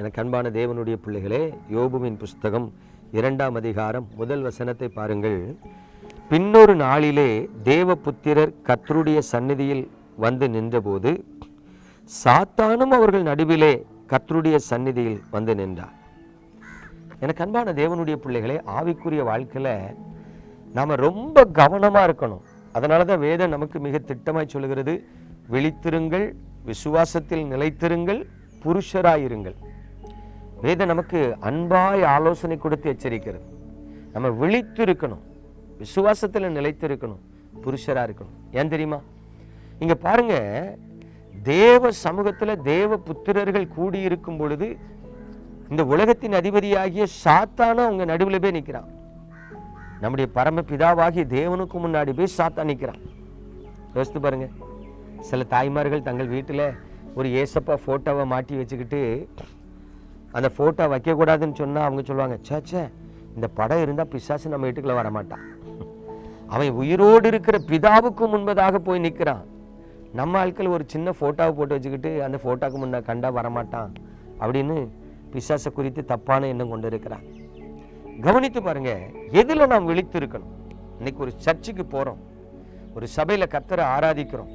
எனக்கு அன்பான தேவனுடைய பிள்ளைகளே யோபுவின் புஸ்தகம் இரண்டாம் அதிகாரம் முதல் வசனத்தை பாருங்கள். பின்னொரு நாளிலே தேவபுத்திரர் கத்தருடைய சந்நிதியில் வந்து நின்றபோது சாத்தானும் அவர்கள் நடுவிலே கத்தருடைய சந்நிதியில் வந்து நின்றார். எனக்கு அன்பான தேவனுடைய பிள்ளைகளே ஆவிக்குரிய வாழ்க்கையில் நாம் ரொம்ப கவனமாக இருக்கணும். அதனால தான் வேதம் நமக்கு மிக திட்டமாய் சொல்கிறது விழித்திருங்கள் விசுவாசத்தில் நிலைத்திருங்கள் புருஷராயிருங்கள். வேதம் நமக்கு அன்பாய் ஆலோசனை கொடுத்து எச்சரிக்கிறது. நம்ம விழித்து இருக்கணும் விசுவாசத்தில் நிலைத்து இருக்கணும் புருஷராக இருக்கணும். ஏன் தெரியுமா? இங்கே பாருங்க. தேவ சமூகத்தில் தேவ புத்திரர்கள் கூடியிருக்கும் பொழுது இந்த உலகத்தின் அதிபதியாகிய சாத்தானும் அவங்க நடுவில் போய் நிற்கிறான் நம்முடைய பரம பிதாவாகிய தேவனுக்கு முன்னாடி போய் சாத்தான் நிற்கிறான் யோசித்து பாருங்க. சில தாய்மார்கள் தங்கள் வீட்டில் ஒரு ஏசப்பா ஃபோட்டோவை மாட்டி வச்சுக்கிட்டு அந்த ஃபோட்டோ வைக்கக்கூடாதுன்னு சொன்னால் அவங்க சொல்லுவாங்க சேச்சே இந்த படம் இருந்தால் பிசாசு நம்ம வீட்டுக்குள்ள வரமாட்டான் அவன் உயிரோடு இருக்கிற பிதாவுக்கு முன்பதாக போய் நிற்கிறான் நம்ம ஆட்கள் ஒரு சின்ன ஃபோட்டோவை போட்டு வச்சுக்கிட்டு அந்த ஃபோட்டோவுக்கு முன்னே கண்டா வரமாட்டான் அப்படின்னு பிசாசை குறித்து தப்பான எண்ணம் கொண்டு இருக்கிறான். கவனித்து பாருங்க எதில் நாம் விழித்து இருக்கணும் இன்னைக்கு ஒரு சர்ச்சுக்கு போகிறோம் ஒரு சபையில் கத்தரை ஆராதிக்கிறோம்.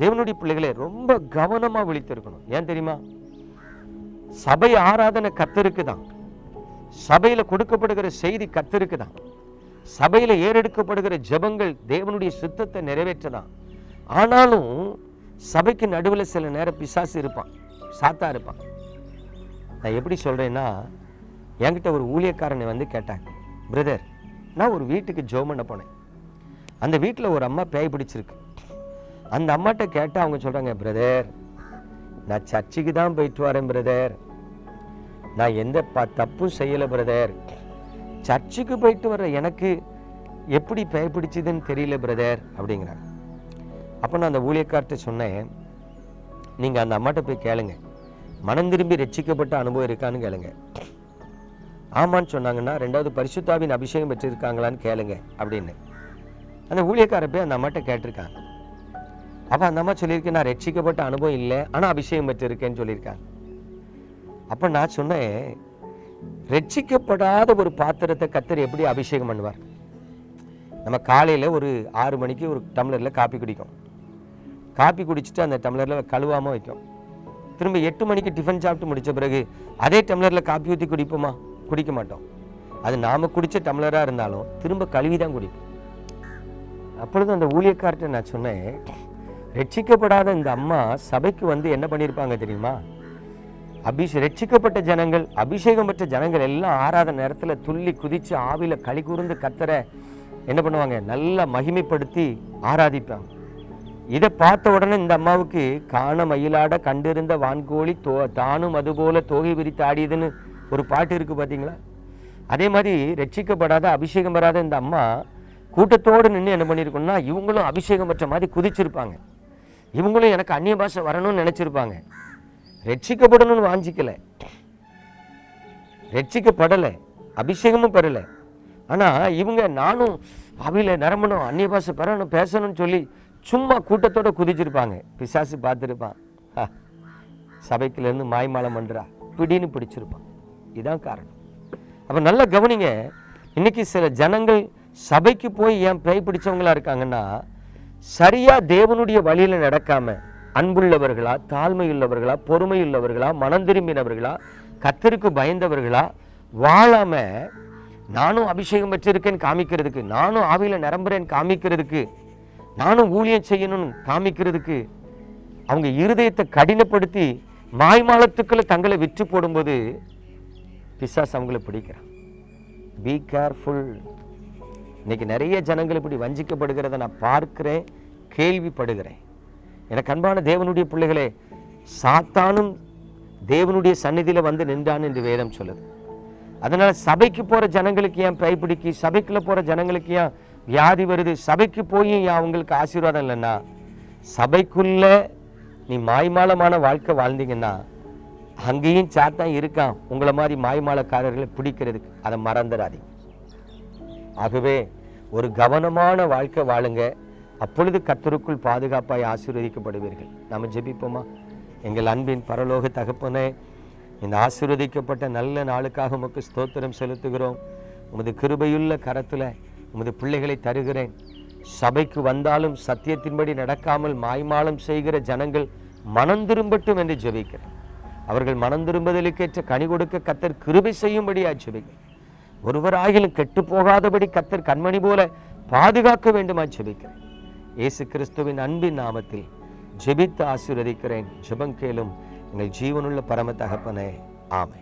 தேவனுடைய பிள்ளைகளை ரொம்ப கவனமாக விழித்து இருக்கணும் ஏன் தெரியுமா? சபை ஆராதனை கத்தருக்கு தான் சபையில் கொடுக்கப்படுகிற செய்தி கத்தருக்கு தான் சபையில் ஏறெடுக்கப்படுகிற ஜெபங்கள் தேவனுடைய சுத்தத்தை நிறைவேற்றதான். ஆனாலும் சபைக்கு நடுவில் சில நேரம் பிசாசு இருப்பான் சாத்தா இருப்பான். நான் எப்படி சொல்கிறேன்னா என்கிட்ட ஒரு ஊழியக்காரனை வந்து கேட்டாங்க பிரதர் நான் ஒரு வீட்டுக்கு ஜோம் பண்ண போனேன். அந்த வீட்டில் ஒரு அம்மா பேய் பிடிச்சிருக்கு. அந்த அம்மாட்ட கேட்டால் அவங்க சொல்கிறாங்க பிரதர் நான் சர்ச்சுக்கு தான் போயிட்டு வரேன் பிரதர் நான் எந்த ப தப்பும் செய்யலை பிரதர் சர்ச்சுக்கு போயிட்டு வர எனக்கு எப்படி பேய் பிடிச்சதுன்னு தெரியல பிரதர் அப்படிங்கிறாங்க. அப்போ நான் அந்த ஊழியக்கார்ட்ட சொன்னேன் நீங்கள் அந்த அம்மாட்ட போய் கேளுங்க. மனம் திரும்பி ரட்சிக்கப்பட்ட அனுபவம் இருக்கான்னு கேளுங்க. ஆமான்னு சொன்னாங்கன்னா ரெண்டாவது பரிசுத்தாவின் அபிஷேகம் பெற்றிருக்காங்களான்னு கேளுங்க அப்படின்னு. அந்த ஊழியக்கார போய் அந்த அம்மாட்ட கேட்டிருக்காங்க. அப்போ அந்த அம்மா சொல்லியிருக்கேன் நான் ரட்சிக்கப்பட்ட அனுபவம் இல்லை ஆனால் அபிஷேகம் பெற்றிருக்கேன்னு சொல்லியிருக்காங்க. அப்போ நான் சொன்னேன் ரட்சிக்கப்படாத ஒரு பாத்திரத்தை கத்தர் எப்படி அபிஷேகம் பண்ணுவார்? நம்ம காலையில் ஒரு ஆறு மணிக்கு ஒரு டம்ளரில் காப்பி குடிக்கும். காப்பி குடிச்சிட்டு அந்த டம்ளரில் கழுவாமல் வைக்கும். திரும்ப எட்டு மணிக்கு டிஃபன் சாப்பிட்டு முடித்த பிறகு அதே டம்ளரில் காப்பி ஊற்றி குடிப்போமா? குடிக்க மாட்டோம். அது நாம் குடித்த டம்ளராக இருந்தாலும் திரும்ப கழுவி தான் குடிப்போம். அப்பொழுது அந்த ஊழியக்கார்ட்ட நான் சொன்னேன் ரட்சிக்கப்படாத இந்த அம்மா சபைக்கு வந்து என்ன பண்ணியிருப்பாங்க தெரியுமா? அபிஷே ரட்சிக்கப்பட்ட ஜனங்கள் அபிஷேகம் பெற்ற ஜனங்கள் எல்லாம் ஆறாத நேரத்தில் துள்ளி குதித்து ஆவியில் களி கூர்ந்து கத்தரை என்ன பண்ணுவாங்க? நல்லா மகிமைப்படுத்தி ஆராதிப்பாங்க. இதை பார்த்த உடனே இந்த அம்மாவுக்கு காண மயிலாட கண்டிருந்த வான்கோழி தோ தானும் அதுபோல தோகை விரித்து ஆடியதுன்னு ஒரு பாட்டு இருக்குது பார்த்தீங்களா அதே மாதிரி ரட்சிக்கப்படாத அபிஷேகம் பெறாத இந்த அம்மா கூட்டத்தோடு நின்று என்ன பண்ணியிருக்கோம்னா இவங்களும் அபிஷேகம் பெற்ற மாதிரி குதிச்சிருப்பாங்க. இவங்களும் எனக்கு அந்நிய பாஷை வரணும்னு நினச்சிருப்பாங்க. ரட்சிக்கப்படணும்னு வாஞ்சிக்கல. ரட்சிக்கப்படலை. அபிஷேகமும் பெறலை. ஆனால் இவங்க நானும் அவையில் நிரம்பணும் அந்நிய பாஷை பெறணும் பேசணும்னு சொல்லி சும்மா கூட்டத்தோட குதிச்சிருப்பாங்க. பிசாசு பார்த்துருப்பான். ஹா, சபைக்குலேருந்து மாய்மாலம் பண்ணுறா பிடின்னு பிடிச்சிருப்பான். இதான் காரணம். அப்போ நல்லா கவனிங்க இன்னைக்கு சில ஜனங்கள் சபைக்கு போய் ஏன் பேய் பிடிச்சவங்களா இருக்காங்கன்னா சரியா தேவனுடைய வழியில நடக்காம அன்புள்ளவர்களா தாழ்மையுள்ளவர்களா பொறுமையுள்ளவர்களா மனம் திரும்பினவர்களா கத்தருக்கு பயந்தவர்களா வாழாம நானும் அபிஷேகம் பெற்றிருக்கேன்னு காமிக்கிறதுக்கு நானும் ஆவியில் நிரம்புறேன்னு காமிக்கிறதுக்கு நானும் ஊழியம் செய்யணும்னு காமிக்கிறதுக்கு அவங்க இருதயத்தை கடினப்படுத்தி மாய்மாலத்துக்களை தங்களை விற்று போடும்போது பிசாஸ் அவங்கள பிடிக்கிறான். பி கேர்ஃபுல் இன்னைக்கு நிறைய ஜனங்கள் இப்படி வஞ்சிக்கப்படுகிறத நான் பார்க்குறேன் கேள்விப்படுகிறேன். எனக்கு அன்பான தேவனுடைய பிள்ளைகளே சாத்தானும் தேவனுடைய சந்நிதியில் வந்து நின்றான் என்று வேதம் சொல்லுது. அதனால் சபைக்கு போகிற ஜனங்களுக்கு ஏன் பை பிடிக்கி சபைக்குள்ளே போகிற ஜனங்களுக்கு ஏன் வியாதி வருது? சபைக்கு போய் ஏன் அவங்களுக்கு ஆசீர்வாதம் இல்லைன்னா? சபைக்குள்ளே நீ மாய்மாலமான வாழ்க்கை வாழ்ந்தீங்கன்னா அங்கேயும் சாத்தான் இருக்கான். உங்களை மாதிரி மாய்மாலக்காரர்களை பிடிக்கிறதுக்கு அதை மறந்துடாதீங்க. ஆகவே ஒரு கவனமான வாழ்க்கை வாழுங்க. அப்பொழுது கத்தருக்குள் பாதுகாப்பாய் ஆசீர்வதிக்கப்படுவீர்கள். நம்ம ஜெபிப்போமா? எங்கள் அன்பின் பரலோக தகப்பனே இந்த ஆசீர்வதிக்கப்பட்ட நல்ல நாளுக்காக உமக்கு ஸ்தோத்திரம் செலுத்துகிறோம். உமது கிருபையுள்ள கரத்தில் உமது பிள்ளைகளை தருகிறேன். சபைக்கு வந்தாலும் சத்தியத்தின்படி நடக்காமல் மாய்மாலம் செய்கிற ஜனங்கள் மனம் திரும்பட்டும் என்று ஜெபிக்கிறேன். அவர்கள் மனம் திரும்புதலுக்கேற்ற கனி கொடுக்க கத்தர் கிருபை செய்யும்படியா ஜெபிக்கிறேன். ஒருவராகிலும் கெட்டு போகாதபடி கத்தர் கண்மணி போல பாதுகாக்க வேண்டுமா ஜெபிக்கிறேன். இயேசு கிறிஸ்துவின் அன்பின் நாமத்தில் ஜெபித்து ஆசீர்வதிக்கிறேன். ஜெபம் கேளும் எங்கள் ஜீவனுள்ள பரம தகப்பனே. ஆமை